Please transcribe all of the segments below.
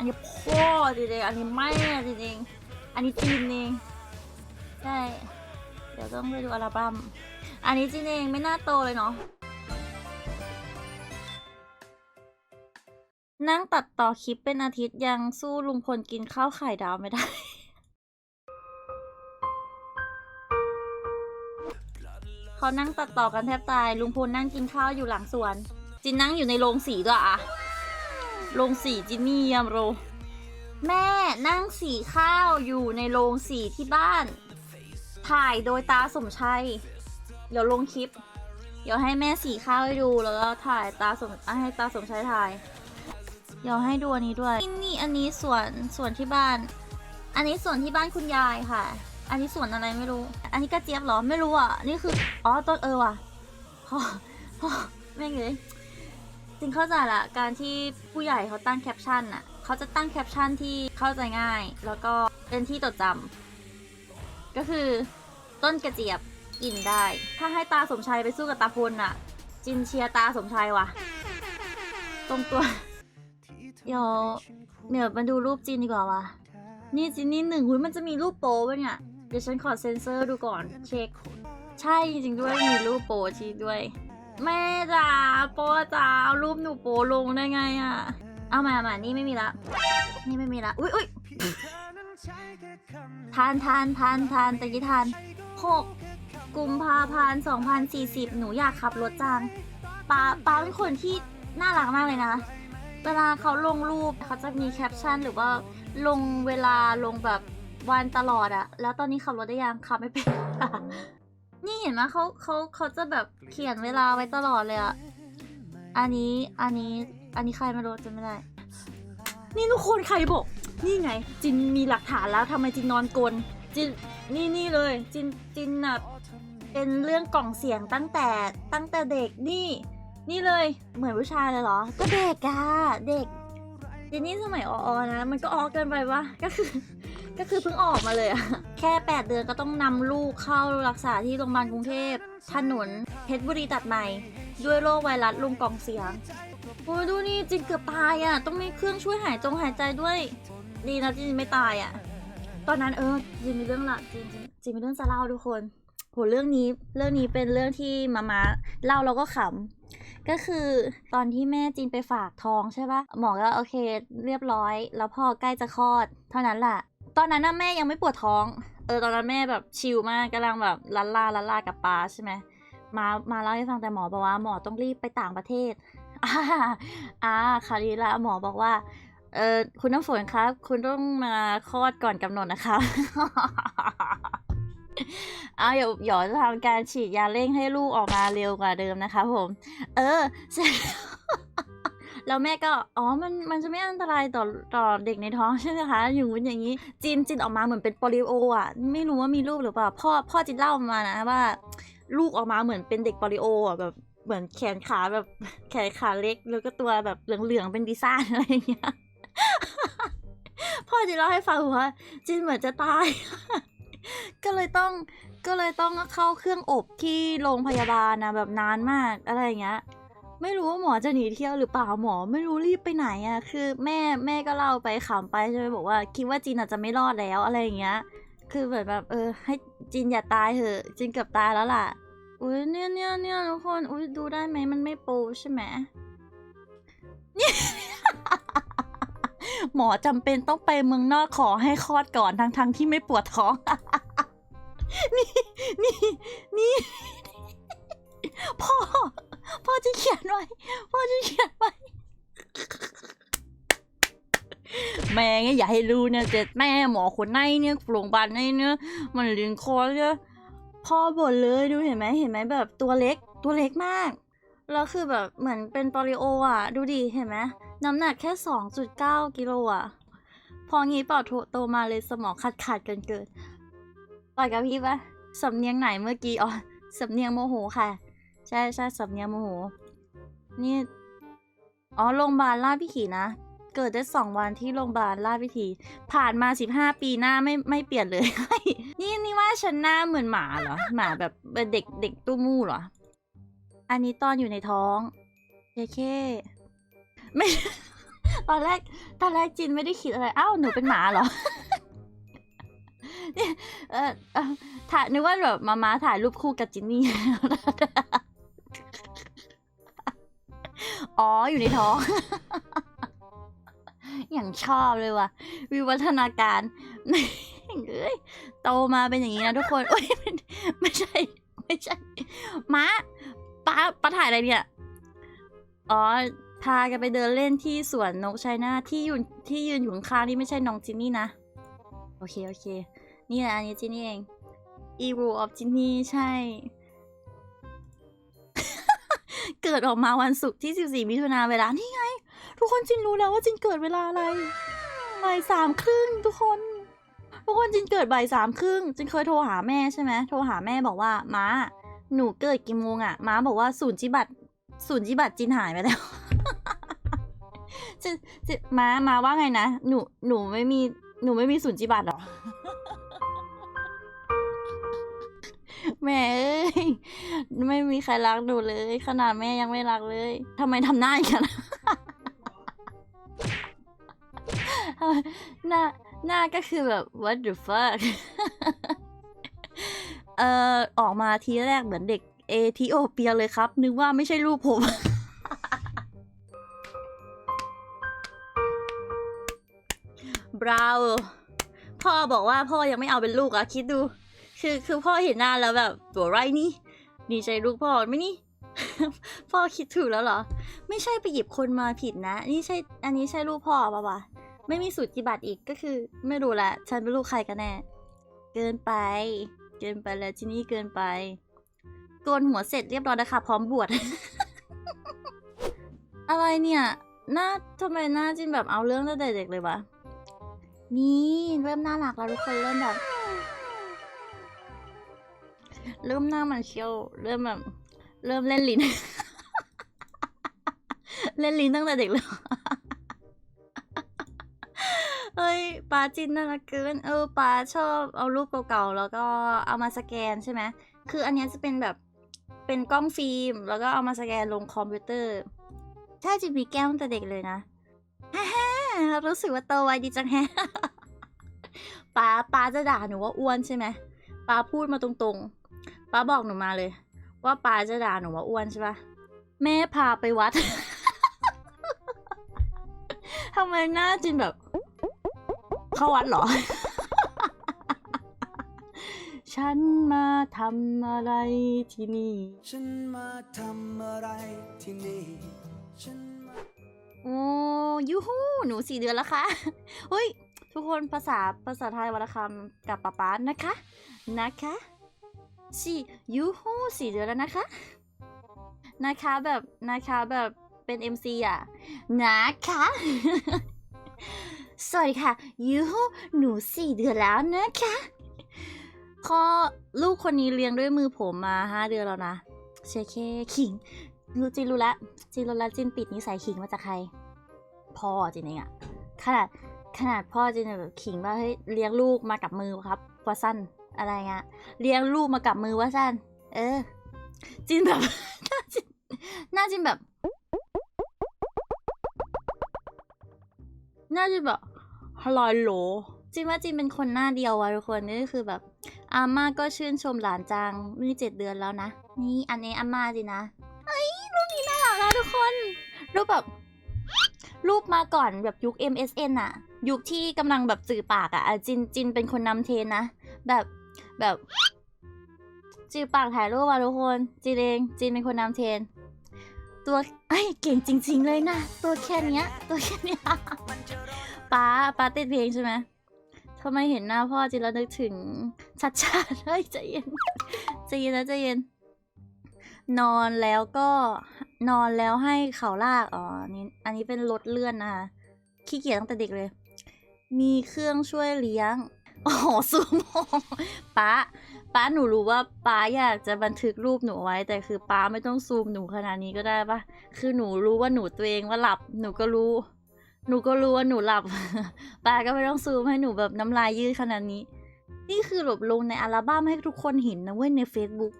อันนี้พ่อจริงๆอันนี้แม่จริงๆอันนี้จีนเองใช่เดี๋ยวต้องไปดูอัลบั้มอันนี้จีนเองไม่น่าโตเลยเนาะนั่งตัดต่อคลิปเป็นอาทิตย์ยังสู้ลุงพลกินข้าวไข่ดาวไม่ได้เขานั่งตัดต่อกันแทบตาย ลุงพลนั่งกินข้าวอยู่หลังสวน จินนั่งอยู่ในโรงสีด้วยอะ โรงสีจินนี่ยามโร แม่นั่งสีข้าวอยู่ในโรงสีที่บ้าน ถ่ายโดยตาสมชัย เดี๋ยวลงคลิป เดี๋ยวให้แม่สีข้าวให้ดูแล้วก็ถ่ายตาสมให้ตาสมชัยถ่าย เดี๋ยวให้ดูอันนี้ด้วยนี่นี่อันนี้สวนสวนที่บ้าน อันนี้สวนที่บ้านคุณยายค่ะ อันนี้สวนอะไรไม่รู้ อันนี้กระเจี๊ยบเหรอไม่รู้อะนี่คืออ๋อต้นเออว่ะพ่อพ่อแม่งเลย จริงเข้าใจละการที่ผู้ใหญ่เขาตั้งแคปชั่นอะเขาจะตั้งแคปชั่นที่เข้าใจง่าย แล้วก็เป็นที่จดจำก็คือต้นกระเจี๊ยบกินได้ ถ้าให้ตาสมชัยไปสู้กับตาพลน่ะ จินเชียตาสมชัยวะตรงตัวเดี๋ยวเดี๋ยวมาดูรูปจีนดีกว่าวะนี่จีนนี่หนึ่งหุยมันจะมีรูปโป๊ปะเนี่ยเดี๋ยวฉันขอเซ็นเซอร์ดูก่อนเช็ค ใช่จริงด้วยมีรูปโป๊จีด้วย แม่จ๋าโป๊จ๋าเอารูปหนูโป๊ลงได้ไงอะเอามามานี่ไม่มีละ นี่ไม่มีละ อุ้ยอุ้ยทานทานทานทานตะกี้ทานหกกุมภาพันธ์สองพันสี่สิบหนูอยากขับรถจังป้าป้าเป็นคนที่น่ารักมากเลยนะ เวลาเขาลงรูปเขาจะมีแคปชั่นหรือว่าลงเวลาลงแบบวันตลอดอะแล้วตอนนี้ขับรถได้ยังขับไม่เป็น นี่เห็นไหมเขาเขาเขาจะแบบเขียนเวลาไว้ตลอดเลยอะอันนี้อันนี้อันนี้ใครไม่รู้จำไม่ได้ นี่ทุกคนใครบอก นี่ไง จินมีหลักฐานแล้วทำไมจินนอนกลนจินนี่นี่เลย จินจินน่ะเป็นเรื่องกล่องเสียงตั้งแต่ตั้งแต่เด็กนี่ นี่เลยเหมือนผู้ชายเลยเหรอ ก็เด็กอะเด็กเจนนี่สมัยออๆนะ มันก็ออกเกินไปวะก็คือ ก็คือเพิ่งออกมาเลยอะ แค่ 8 เดือนก็ต้องนำลูกเข้ารักษาที่โรงพยาบาลกรุงเทพถนนเพชรบุรีตัดใหม่ ด้วยโรคไวรัสลงกองเสียงโอ้ยดูนี่จินเกือบตายอะต้องมีเครื่องช่วยหายจงหายใจด้วย ดีนะจินไม่ตายอะตอนนั้นเออจินมีเรื่องละจินจินจินมีเรื่องจะเล่าทุกคนโหเรื่องนี้เรื่องนี้เป็นเรื่องที่มามาเล่าเราก็ขำก็คือตอนที่แม่จีนไปฝากท้องใช่ปะหมอก็โอเค เรียบร้อย แล้วพอใกล้จะคลอด เท่านั้นแหละ ตอนนั้นน่ะแม่ยังไม่ปวดท้อง เออตอนนั้นแม่แบบชิลมากกำลังแบบลันลาลันลากับป้าใช่ไหมมามาเล่าให้ฟังแต่หมอบอกว่าหมอต้องรีบไปต่างประเทศอ่าอ่าคราวนี้ละหมอบอกว่าเออคุณน้ำฝนครับ คุณต้องมาคลอดก่อนกำหนดนะคะเอาเดี๋ยวเดี๋ยวจะทำการฉีดยาเร่งให้ลูกออกมาเร็วกว่าเดิมนะคะผม เออเสร็จ แล้วแม่ก็อ๋อมันมันจะไม่อันตรายต่อต่อเด็กในท้องใช่ไหมคะอย่างงู้นอย่างนี้จินจินออกมาเหมือนเป็นโปลิโออะไม่รู้ว่ามีลูกหรือเปล่าพ่อพ่อจินเล่ามานะว่า ลูกออกมาเหมือนเป็นเด็กโปลิโออะแบบเหมือนแขนขาแบบแขนขาเล็กแล้วก็ตัวแบบเหลืองๆเป็นดีซ่านอะไรอย่างเงี้ยพ่อจินเล่าให้ฟังว่าจินเหมือนจะตาย ก็เลยต้องก็เลยต้องเข้าเครื่องอบที่โรงพยาบาลนะแบบนานมากอะไรอย่างเงี้ย ไม่รู้ว่าหมอจะหนีเที่ยวหรือเปล่าหมอไม่รู้รีบไปไหนอะ่ะ คือแม่แม่ก็เล่าไปขำไปใช่ไหมบอกว่า คิดว่าจินอาจจะไม่รอดแล้วอะไรอย่างเงี้ย คือเหมือนแบบเออ ให้จินอย่าตายเถอะจินเกือบตายแล้วล่ะอุ้ยเนี่ยเนี่ยเนี่ยทุกคนอุ้ยดูได้ไหมมันไม่โปใช่ไหมเนี่ยหมอจำเป็นต้องไปเมืองนอกขอให้คลอดก่อนทั้งทั้งที่ไม่ปวดท้อง นี่นี่นี่พ่อ ไว้พ่อจะเขียนไว้แม่งอย่าให้รู้เนี่ยเจ็ดแม่หมอคนไหนเนี่ยโรงพยาบาลไหนเนี่ยมันเลี้ยงคอเนี่ยพ่อบ่นเลยดูเห็นไหมเห็นไหมแบบตัวเล็กตัวเล็กมากแล้วคือแบบเหมือนเป็นโปลิโออะ ดูดิเห็นไหมน้ำหนักแค่สองจุดเก้ากิโลอะ พองี้เปล่าโตโตมาเลยสมองขาดขาดเกินเกินปล่อยกับพี่ปะสำเนียงไหนเมื่อกี้อ๋อสำเนียงโมโหค่ะ ใช่ใช่สำเนียงโมโห นี่ อ๋อ โรงพยาบาลลาดพิถีนะ เกิดได้สองวันที่โรงพยาบาลลาดพิถี ผ่านมาสิบห้าปีหน้าไม่ไม่เปลี่ยนเลย นี่นี่ว่าฉันหน้าเหมือนหมาเหรอ หมาแบบเป็นเด็กเด็กตู้มู่เหรอ อันนี้ตอนอยู่ในท้องเคเคไม่ ตอนแรก ตอนแรกจินไม่ได้คิดอะไร อ้าวหนูเป็นหมาเหรอเนี่ยเออเออถ่ายนึกว่าแบบมามาถ่ายรูปคู่กับจินนี่ อ๋อ อยู่ในท้อง อย่างชอบเลยว่ะ วิวัฒนาการเอ้ยโตมาเป็นอย่างนี้นะทุกคนโอ้ยไม่ใช่ ไม่ใช่ม้าป้าป้าถ่ายอะไรเนี่ย อ๋อ พากันไปเดินเล่นที่สวนนกชัยนาที่อยู่ที่ยืนอยู่ข้างนี่ไม่ใช่น้องจินนี่นะ โอเค โอเค นี่แหละอันนี้จินนี่เอง e r u of จินนี่ใช่ เกิดออกมาวันศุกร์ที่ 14 มิถุนาเวลา นี่ไง ทุกคนจินรู้แล้วว่าจินเกิดเวลาอะไรบ่ายสามครึ่งทุกคน ทุกคนจินเกิดบ่ายสามครึ่งจินเคยโทรหาแม่ใช่ไหมโทรหาแม่บอกว่าม้า หนูเกิดกี่โมงอะม้าบอกว่าศูนย์จิบัตศูนย์จิบัตจินหายไปแล้วจินจินม้าม้าว่าไงนะ หนูหนูไม่มีหนูไม่มีศูนย์จิบัตหรอ แม่เอ้ยไม่มีใครรักหนูเลย ขนาดแม่ยังไม่รักเลยทำไมทำหน้าอย่างนั้นหน้าหน้าก็คือแบบ what the fuck เอ่อออกมาทีแรกเหมือนเด็กเอธิโอเปียเลยครับ นึกว่าไม่ใช่ลูกผมบราวพ่อบอกว่าพ่อยังไม่เอาเป็นลูกอะคิดดู คือคือพ่อเห็นหน้าแล้วแบบตัวไรนี่นี่ใช่ลูกพ่อไหมนี่ พ่อคิดถูกแล้วเหรอ ไม่ใช่ไปหยิบคนมาผิดนะ นี่ใช่ อันนี้ใช่ลูกพ่อปะวะไม่มีสูตรจิบัตรอีกก็คือ ไม่รู้ละฉันเป็นลูกใครกันแน่ เกินไป เกินไปแล้วที่นี่เกินไปโกนหัวเสร็จเรียบร้อยแล้วค่ะพร้อมบวช อะไรเนี่ยหน้าทำไมหน้าจินแบบเอาเรื่องตั้งแต่เด็กเลยวะ นี่เริ่มน่ารักแล้วทุกคนเริ่มแบบ เริ่มหน้ามันเชียว เริ่มแบบ เริ่มเล่นลิ้น เล่นลิ้นตั้งแต่เด็กเลยเฮ้ยปาจินน่ารักเกินเออปาชอบเอารูปเก่าๆแล้วก็เอามาสแกนใช่ไหมคืออันนี้จะเป็นแบบเป็นกล้องฟิล์ม แล้วก็เอามาสแกนลงคอมพิวเตอร์ใช่จิมีแก้วตั้งแต่เด็กเลยนะฮ่าฮ่ารู้สึกว่าโตไวดีจังแฮะป้าป้าจะด่าหนูว่าอ้วนใช่ไหมป้าพูดมาตรงๆ ป้าบอกหนูมาเลย ว่าป้าจะด่าหนูว่าอ้วนใช่ปะแม่พาไปวัด ทำไมหน้าจินแบบ เข้าวัดเหรอ ฉันมาทำอะไรที่นี่ ฉันมาทำอะไรที่นี่ฉันมาโอ้ยูฮูหนูสี่เดือนแล้วค่ะเฮ้ย ทุกคนภาษาภาษาไทยวรรณคำกับป๊าป๊านะคะ นะคะ สี่ยูฮูสี่เดือนแล้วนะคะ นะคะแบบนะคะแบบเป็น MC อะ นะคะ สวัสดีค่ะยูฮูหนูสี่เดือนแล้วนะคะพ่อลูกคนนี้เลี้ยงด้วยมือผมมาห้าเดือนแล้วนะเชเคขิงรู้จินรู้ล้วจินรู้ล้วจินปิดนิสัยขิงมาจากใคร พ่อจินเองอะขนาดขนาดพ่อจินแบบขิงว่าเฮ้ยเลี้ยงลูกมากับมือครับว่าสั้น อะไรเงี้ยเลี้ยงลูกมากับมือว่าสั้นเออ จินแบบ หน้าจินหน้าจินแบบหน้าจินแบบฮลอยโหลจินว่าจินเป็นคนหน้าเดียวอะทุกคนนี่คือแบบ อาม่าก็ชื่นชมหลานจังนี่เจ็ดเดือนแล้วนะ นี่อันนี้อาม่าจินนะเฮ้ยรูปนี้น่ารักนะทุกคนรูปแบบรูปมาก่อนแบบยุค MSN อะยุคที่กำลังแบบสื่อปากอะจินจินเป็นคนนำเทนนะ แบบ แบบจือปากถ่ายรูปอะทุกคนจินเองจินเป็นคนนำเทรนตัวไอ้เก่งจริง ๆ เลยนะ ตัวแค่เนี้ย ตัวแค่เนี้ยป้าป้าติดเพลงใช่ไหมทำไมเห็นหน้าพ่อจินแล้วนึกถึงชัดชาเฮ้ยใจเย็นใจเย็นนะใจเย็น นอนแล้วก็นอนแล้วให้เขาลากอ๋อนนี้อันนี้เป็นรถเลื่อนนะคะขี้เกียจตั้งแต่เด็กเลย มีเครื่องช่วยเลี้ยง อ๋อซูโม่ป้าป้าหนูรู้ว่าป้าอยากจะบันทึกรูปหนูไว้ แต่คือป้าไม่ต้องซูมหนูขนาดนี้ก็ได้ปะคือหนูรู้ว่าหนูตัวเองว่าหลับ หนูก็รู้ หนูก็รู้ว่าหนูหลับป้าก็ไม่ต้องซูมให้หนูแบบน้ำลายยืดขนาดนี้ นี่คือแบบลงในอัลบั้มให้ทุกคนเห็นนะเว้ยใน Facebook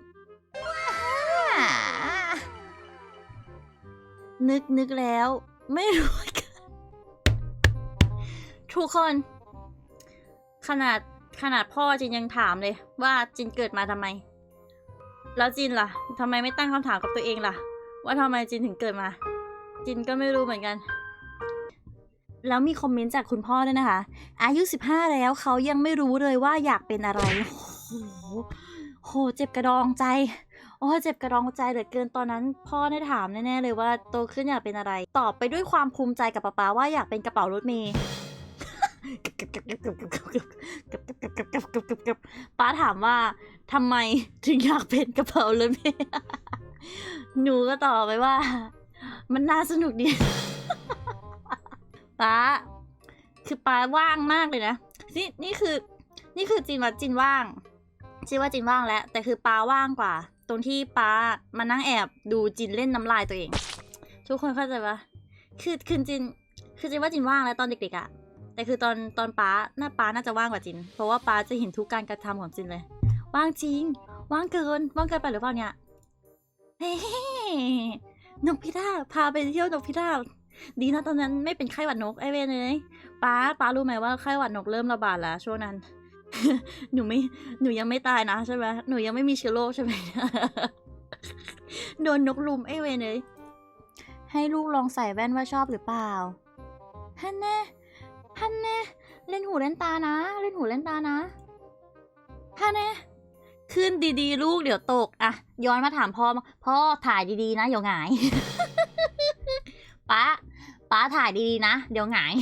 นึกนึกแล้ว ไม่รู้ทุกคน ขนาดขนาดพ่อจินยังถามเลยว่าจินเกิดมาทำไม แล้วจินล่ะทำไมไม่ตั้งคำถามกับตัวเองล่ะ ว่าทำไมจินถึงเกิดมา จินก็ไม่รู้เหมือนกัน แล้วมีคอมเมนต์จากคุณพ่อด้วยนะคะ อายุ 15 แล้วเขายังไม่รู้เลยว่าอยากเป็นอะไรโอ้โหโหเจ็บกระดองใจ โอ้เจ็บกระดองใจเหลือเกินตอนนั้น พ่อได้ถามแน่ๆเลยว่าโตขึ้นอยากเป็นอะไร ตอบไปด้วยความภูมิใจกับป๊าป๊าว่าอยากเป็นกระเป๋ารถเมย์ ป้าถามว่าทำไมถึงอยากเป็นกระเป๋ารถเมย์หนูก็ตอบไปว่า มันน่าสนุกดีป้า คือป้าว่างมากเลยนะนี่นี่คือ นี่คือจินว่าจินว่างจินว่าจินว่างแล้ว แต่คือป้าว่างกว่า ตรงที่ป้ามานั่งแอบดูจินเล่นน้ำลายตัวเอง ทุกคนเข้าใจปะคือคือจิน คือจินว่าจินว่างแล้วตอนเด็กๆอะ แต่คือตอนตอนป้าหน้าป้าน่าจะว่างกว่าจิน เพราะว่าป้าจะเห็นทุกการกระทำของจินเลย ว่างจริง ว่างเกิน ว่างเกินไปหรือเปล่าเนี่ยเฮ้นกพิราบพาไปเที่ยวนกพิราบดีนะตอนนั้นไม่เป็นไข้หวัดนกไอเวนเลยป้าป้ารู้ไหมว่าไข้หวัดนกเริ่มระบาดแล้วช่วงนั้น หนูไม่หนูยังไม่ตายนะใช่ไหมหนูยังไม่มีเชื้อโรคใช่ไหมโดนนกลุมไอเวนเลยให้ลูกลองใส่แว่นว่าชอบหรือเปล่าฮันแน่ ฮันแน่เล่นหูเล่นตานะ เล่นหูเล่นตานะฮันแน่ขึ้นดีๆ ลูกเดี๋ยวตกอะย้อนมาถามพ่อพ่อถ่ายดีๆนะ เดี๋ยวหงายป้าป้าถ่ายดีๆนะ เดี๋ยวหงาย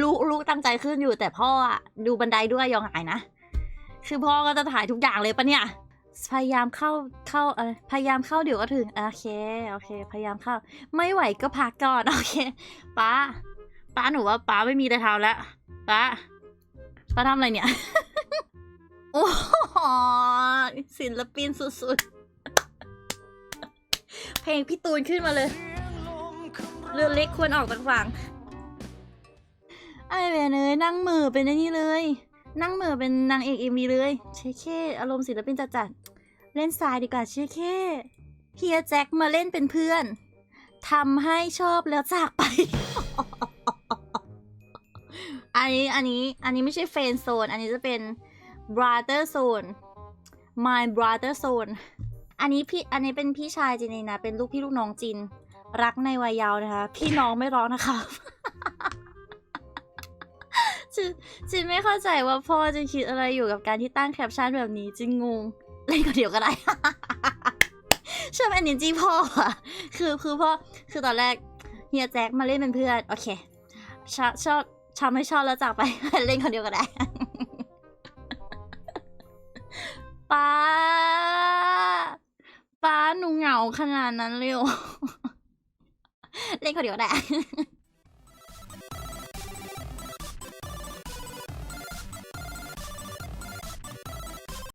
ลูกลูกตั้งใจขึ้นอยู่แต่พ่ออะดูบันไดด้วยเดี๋ยวหงายนะคือพ่อก็จะถ่ายทุกอย่างเลยปะเนี่ยพยายามเข้าเข้าเออพยายามเข้าเดี๋ยวก็ถึงโอเคโอเค พยายามเข้า ไม่ไหวก็พักก่อนโอเคป้า ป้าหนูว่าป้าไม่มีแต่เท้าแล้วป้าป้าทำอะไรเนี่ย โอ้โหศิลปินสุดๆ เพลงพี่ตูนขึ้นมาเลยเรือเล็กควรออกจากฝั่งไอ้เวนเอ้ยนั่งมือเป็นนี่เลย นั่งมือเป็นนางเอกเอ็มวีเลย เชคเคอารมณ์ศิลปินจัดๆเล่นทรายดีกว่าเชคเคเฮียแจ็คมาเล่นเป็นเพื่อนทำให้ชอบแล้วจากไป อันนี้อันนี้อันนี้ไม่ใช่เฟนโซน อันนี้จะเป็น brother zone my brother zone อันนี้พี่อันนี้เป็นพี่ชายจินเองนะ เป็นลูกพี่ลูกน้องจิน รักในวัยเยาว์นะคะ พี่น้องไม่ร้องนะคะจินจินไม่เข้าใจว่าพ่อจะคิดอะไรอยู่กับการที่ตั้งแคปชั่นแบบนี้จินงงเล่นคนเดียวก็ได้ชอบแอนนิจีพ่ออะคือคือพ่อคือตอนแรกเฮียแจ็คมาเล่นเป็นเพื่อน โอเคชอบชอบ ชอบไม่ชอบแล้วจากไป เล่นคนเดียวก็ได้ ป้า ป้าหนูเหงาขนาดนั้นเลยเหรอเล่นคนเดียวก็ได้